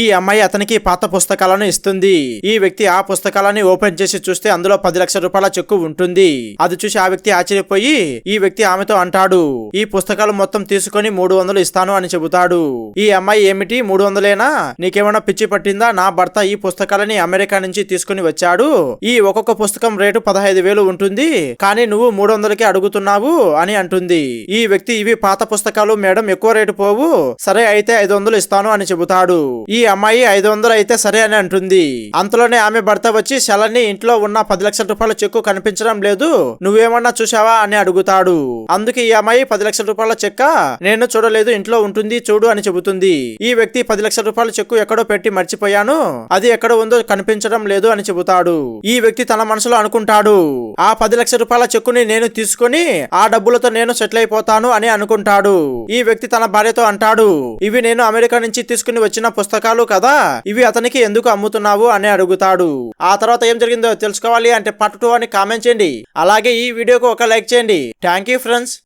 ఈ అమ్మాయి అతనికి పాత పుస్తకాలను ఇస్తుంది. ఈ వ్యక్తి ఆ పుస్తకాలని ఓపెన్ చేసి చూస్తే అందులో పది లక్షల రూపాయల చెక్కు ఉంటుంది. అది చూసి ఆ వ్యక్తి ఆశ్చర్యపోయి ఈ వ్యక్తి ఆమెతో అంటాడు ఈ పుస్తకాలు మొత్తం తీసుకొని మూడు వందలు ఇస్తాను అని చెబుతాడు. ఈ అమ్మాయి ఏమిటి? మూడు వందలేనా? నీకేమైనా పిచ్చి పట్టిందా? నా భర్త ఈ పుస్తకాలని అమెరికా నుంచి తీసుకుని వచ్చాడు. ఈ ఒక్కొక్క పుస్తకం రేటు పదహైదు వేలు ఉంటుంది. కానీ నువ్వు మూడు వందలకి అడుగుతున్నావు అని అంటుంది. ఈ వ్యక్తి ఇవి పాత పుస్తకాలు మేడం ఎక్కువ రేటు పోవు. సరే అయితే ఐదు వందలు ఇస్తాను అని చెబుతాడు. ఈ అమ్మాయి ఐదు వందలు అయితే సరే అని అంటుంది. అంతలోనే ఆమె భర్త వచ్చి శలని ఇంట్లో ఉన్న పది లక్షల రూపాయల చెక్కు కనిపించడం లేదు. నువ్వేమన్నా చూసావా అని అడుగుతాడు. అందుకే ఈ అమ్మాయి పది లక్షల రూపాయల చెక్క? నేను చూడలేదు ఇంట్లో ఉంటుంది చూడు అని చెబుతుంది. ఈ వ్యక్తి పది లక్షల రూపాయల చెక్కు ఎక్కడో పెట్టి మర్చిపోయాను. అది ఎక్కడ ఉందో కనిపించడం లేదు అని చెబుతాడు. ఈ వ్యక్తి తన మనసులో అనుకుంటాడు. ఆ పది లక్షల రూపాయల చెక్కుని నేను తీసుకొని ఆ డబ్బులతో నేను సెటిల్ అయిపోతాను అని అనుకుంటాడు. ఈ వ్యక్తి తన భార్యతో అంటాడు ఇవి నేను అమెరికా నుంచి తీసుకుని వచ్చిన పుస్తకాలు కదా? ఇవి అతనికి ఎందుకు అమ్ముతున్నావు అని అడుగుతాడు. ఆ తర్వాత ఏం జరిగిందో తెలుసుకోవాలి అంటే పట్టు అని కామెంట్ చేయండి. అలాగే ఈ వీడియోకు ఒక లైక్ చేయండి. Thank you friends